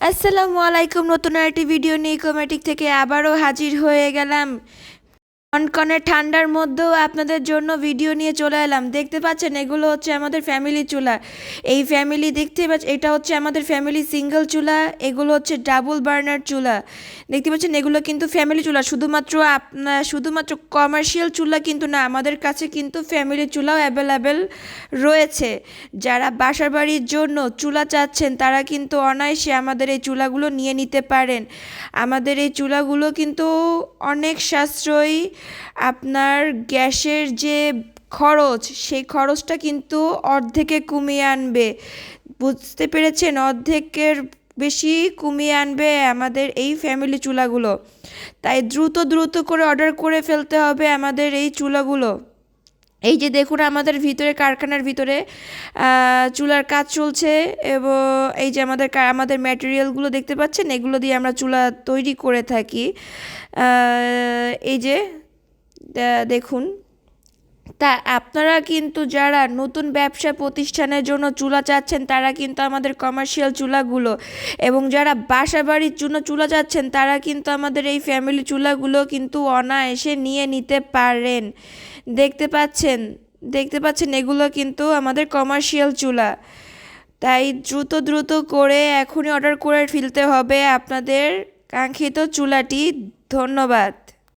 আসসালামু আলাইকুম। নতুন আরেকটি ভিডিও নিয়ে কমেটিক থেকে আবারও হাজির হয়ে গেলাম। কনকনে ঠান্ডার মধ্যেও আপনাদের জন্য ভিডিও নিয়ে চলে এলাম। দেখতে পাচ্ছেন, এগুলো হচ্ছে আমাদের ফ্যামিলি চুলা। এই ফ্যামিলি দেখতে পাচ্ছেন এটা হচ্ছে আমাদের ফ্যামিলি সিঙ্গেল চুলা, এগুলো হচ্ছে ডাবল বার্নার চুলা। দেখতে পাচ্ছেন, এগুলো কিন্তু ফ্যামিলি চুলা, শুধুমাত্র আপনার শুধুমাত্র কমার্শিয়াল চুলা কিন্তু না, আমাদের কাছে কিন্তু ফ্যামিলি চুলাও অ্যাভেলেবেল রয়েছে। যারা বাসার বাড়ির জন্য চুলা চাচ্ছেন, তারা কিন্তু অনায়াসে আমাদের এই চুলাগুলো নিয়ে নিতে পারেন। আমাদের এই চুলাগুলো কিন্তু অনেক সাশ্রয়ী আপনার গ্যাসের যে খরচ, সেই খরচটা কিন্তু অর্ধেকে কমিয়ে আনবে। বুঝতে পেরেছেন? অর্ধেকের বেশি কমিয়ে আনবে আমাদের এই ফ্যামিলি চুলাগুলো। তাই দ্রুত দ্রুত করে অর্ডার করে ফেলতে হবে আমাদের এই চুলাগুলো। এই যে দেখুন, আমাদের ভিতরে, কারখানার ভিতরে চুলার কাজ চলছে এবং এই যে আমাদের আমাদের ম্যাটেরিয়ালগুলো দেখতে পাচ্ছেন? এগুলো দিয়ে আমরা চুলা তৈরি করে থাকি। এই যে দেখুন। তা আপনারা কিন্তু যারা নতুন ব্যবসা প্রতিষ্ঠানের জন্য চুলা চাচ্ছেন, তারা কিন্তু আমাদের কমার্শিয়াল চুলাগুলো এবং যারা বাসা বাড়ির জন্য চুলা চাচ্ছেন, তারা কিন্তু আমাদের এই ফ্যামিলি চুলাগুলো কিন্তু অনায়াসে নিয়ে নিতে পারেন। দেখতে পাচ্ছেন দেখতে পাচ্ছেন এগুলো কিন্তু আমাদের কমার্শিয়াল চুলা। তাই দ্রুত দ্রুত করে এখনই অর্ডার করে ফেলতে হবে আপনাদের কাঙ্ক্ষিত চুলাটি। ধন্যবাদ।